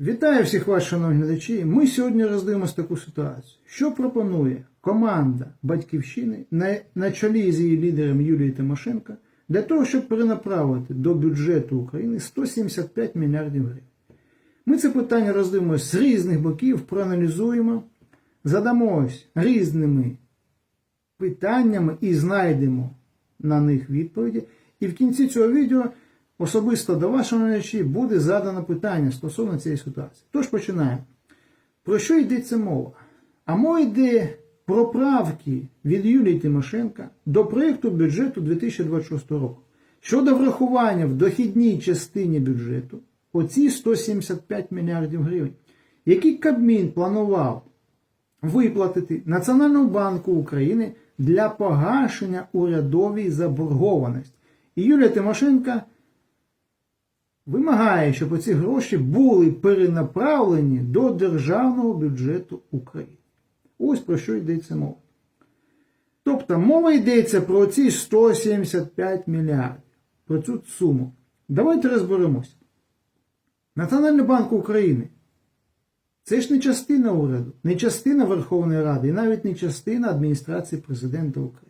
Вітаю всіх вас, шановні глядачі. Ми сьогодні роздивимося таку ситуацію. Що пропонує команда Батьківщини на, на чолі з її лідером Юлією Тимошенко для того, щоб перенаправити до бюджету України 175 мільярдів гривень. Ми це питання роздивимося з різних боків, проаналізуємо, задамось різними питаннями і знайдемо на них відповіді. І в кінці цього відео особисто до вашого глядачі буде задано питання стосовно цієї ситуації. Тож починаємо. Про що йдеться мова? А мова йде про правки від Юлії Тимошенка до проєкту бюджету 2026 року щодо врахування в дохідній частині бюджету оці 175 мільярдів гривень, які Кабмін планував виплатити Національному банку України для погашення урядової заборгованості. І Юлія Тимошенка вимагає, щоб ці гроші були перенаправлені до державного бюджету України. Ось про що йдеться мова. Тобто мова йдеться про ці 175 мільярдів, про цю суму. Давайте розберемося. Національний банк України це ж не частина уряду, не частина Верховної Ради і навіть не частина адміністрації президента України.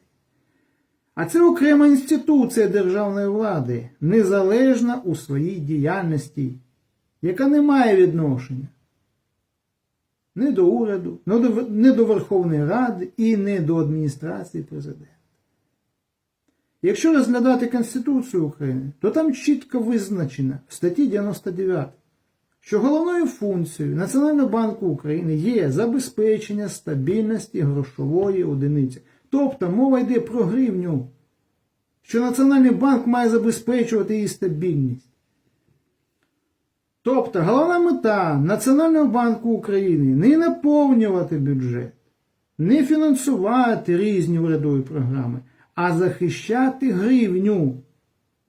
А це окрема інституція державної влади, незалежна у своїй діяльності, яка не має відношення ні до уряду, ні до Верховної Ради і не до адміністрації президента. Якщо розглядати Конституцію України, то там чітко визначено в статті 99, що головною функцією Національного банку України є забезпечення стабільності грошової одиниці. Тобто мова йде про гривню, що Національний банк має забезпечувати її стабільність. Тобто головна мета Національного банку України не наповнювати бюджет, не фінансувати різні урядові програми, а захищати гривню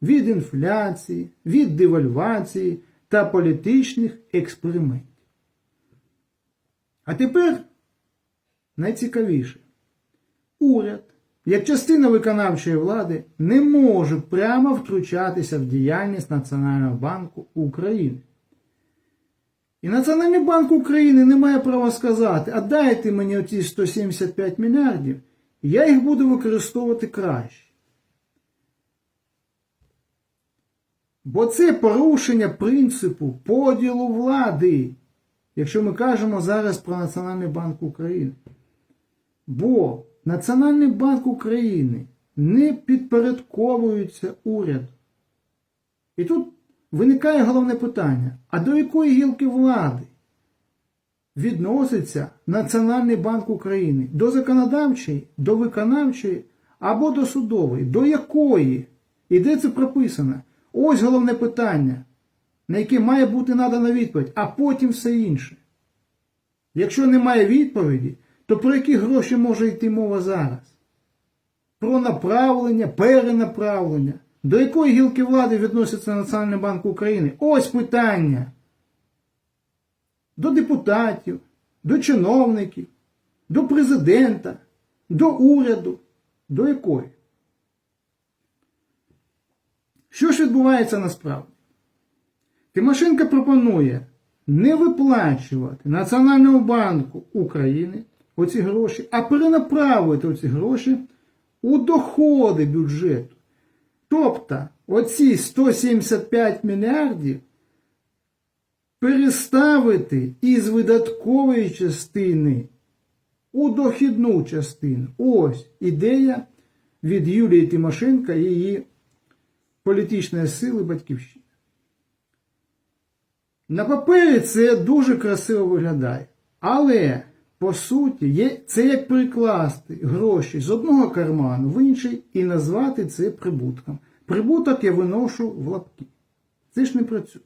від інфляції, від девальвації та політичних експериментів. А тепер найцікавіше. Уряд, як частина виконавчої влади, не може прямо втручатися в діяльність Національного банку України. І Національний банк України не має права сказати, а дайте мені оці 175 мільярдів, і я їх буду використовувати краще. Бо це порушення принципу поділу влади, якщо ми кажемо зараз про Національний банк України. Бо Національний банк України не підпорядковується уряду. І тут виникає головне питання: а до якої гілки влади відноситься Національний банк України? До законодавчої, до виконавчої або до судової? До якої? І де це прописано? Ось головне питання, на яке має бути надана відповідь, а потім все інше. Якщо немає відповіді, то про які гроші може йти мова зараз? Про направлення, перенаправлення. До якої гілки влади відноситься Національний банк України? Ось питання. До депутатів, до чиновників, до президента, до уряду. До якої? Що ж відбувається насправді? Тимошенко пропонує не виплачувати Національному банку України оці гроші, а перенаправити оці гроші у доходи бюджету. Тобто оці 175 мільярдів переставити із видаткової частини у дохідну частину. Ось ідея від Юлії Тимошенка і її політичної сили батьківщини. На папері це дуже красиво виглядає. Але, по суті, є, це як прикласти гроші з одного карману в інший і назвати це прибутком. Прибуток я виношу в лапки. Це ж не працює.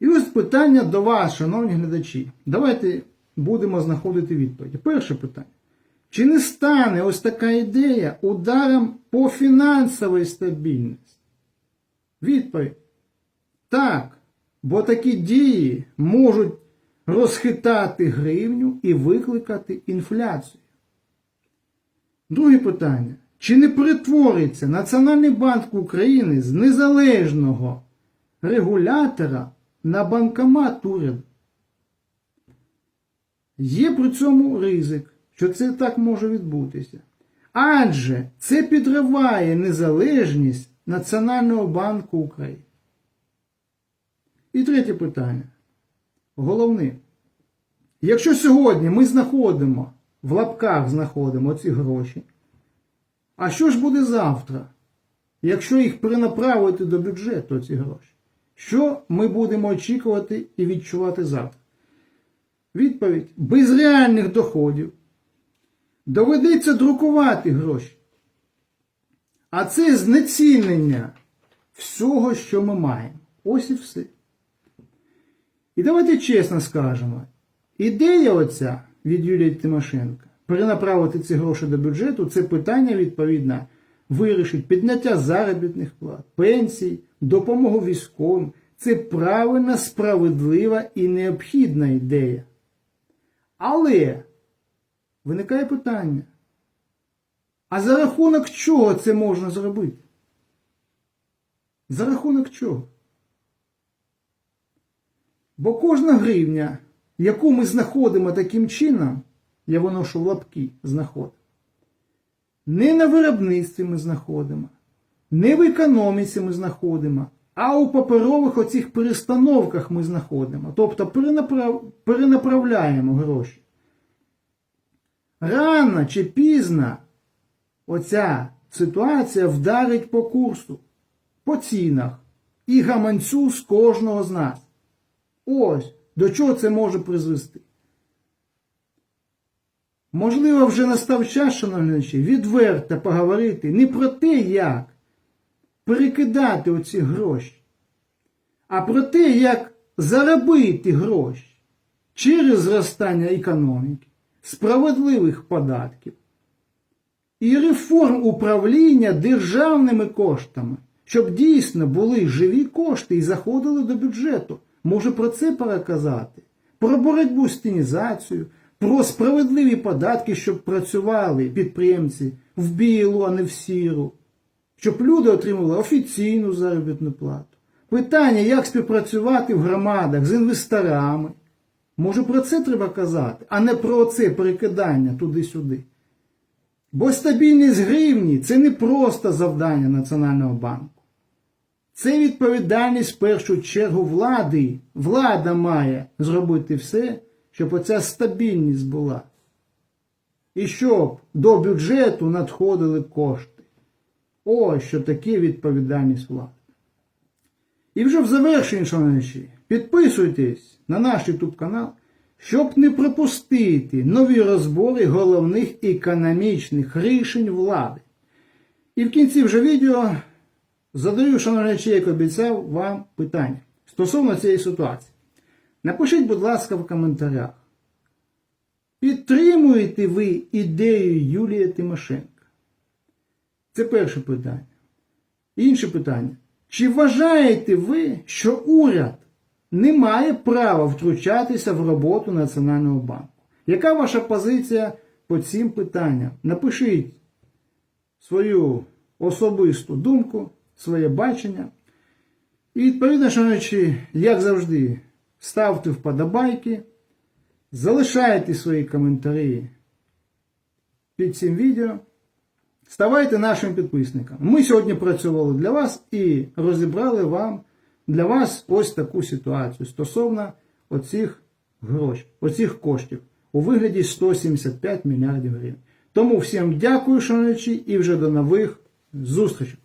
І ось питання до вас, шановні глядачі. Давайте будемо знаходити відповіді. Перше питання. Чи не стане ось така ідея ударом по фінансовій стабільності? Відповідь. Так. Бо такі дії можуть розхитати гривню і викликати інфляцію. Друге питання. Чи не перетвориться Національний банк України з незалежного регулятора на банкомат уряду. Є при цьому ризик, що це так може відбутися. Адже це підриває незалежність Національного банку України. І третє питання. Головне. Якщо сьогодні ми знаходимо, в лапках знаходимо ці гроші, а що ж буде завтра, якщо їх перенаправити до бюджету, ці гроші? Що ми будемо очікувати і відчувати завтра? Відповідь: без реальних доходів доведеться друкувати гроші. А це знецінення всього, що ми маємо. Ось і все. І давайте чесно скажемо, ідея оця від Юлії Тимошенка перенаправити ці гроші до бюджету, це питання, відповідно, вирішить підняття заробітних плат, пенсій, допомогу військовим. Це правильна, справедлива і необхідна ідея. Але виникає питання. А за рахунок чого це можна зробити? За рахунок чого? Бо кожна гривня, яку ми знаходимо таким чином, я воно що в лапки знаходимо, не на виробництві ми знаходимо, не в економіці ми знаходимо, а у паперових оцих перестановках ми знаходимо. Тобто перенаправ... перенаправляємо гроші. Рано чи пізно оця ситуація вдарить по курсу, по цінах і гаманцю з кожного з нас. Ось до чого це може призвести. Можливо, вже настав час, шановні глядачі, відверто поговорити не про те, як перекидати оці гроші, а про те, як заробити гроші через зростання економіки, справедливих податків і реформ управління державними коштами, щоб дійсно були живі кошти і заходили до бюджету. Може про це переказати? Про боротьбу з тінізацією, про справедливі податки, щоб працювали підприємці в білу, а не в сіру, щоб люди отримували офіційну заробітну плату. Питання, як співпрацювати в громадах з інвесторами. Може про це треба казати, а не про це перекидання туди-сюди. Бо стабільність гривні це не просто завдання Національного банку. Це відповідальність в першу чергу влади. Влада має зробити все, щоб оця стабільність була. І щоб до бюджету надходили кошти. Ось що таке відповідальність влади. І вже в завершенні, шановні, підписуйтесь на наш YouTube канал, щоб не пропустити нові розбори головних економічних рішень влади. І в кінці вже відео задаю, шановні, як обіцяв вам питання стосовно цієї ситуації. Напишіть, будь ласка, в коментарях. Підтримуєте ви ідею Юлії Тимошенка? Це перше питання. Інше питання. Чи вважаєте ви, що уряд не має права втручатися в роботу Національного банку? Яка ваша позиція по цим питанням? Напишіть свою особисту думку, своє бачення. І відповідно, шановні, як завжди, ставте вподобайки, залишайте свої коментарі під цим відео. Ставайте нашим підписником. Ми сьогодні працювали для вас і розібрали вам для вас ось таку ситуацію стосовно оцих грошей, оцих коштів у вигляді 175 мільярдів гривень. Тому всім дякую, шановні, і вже до нових зустрічей.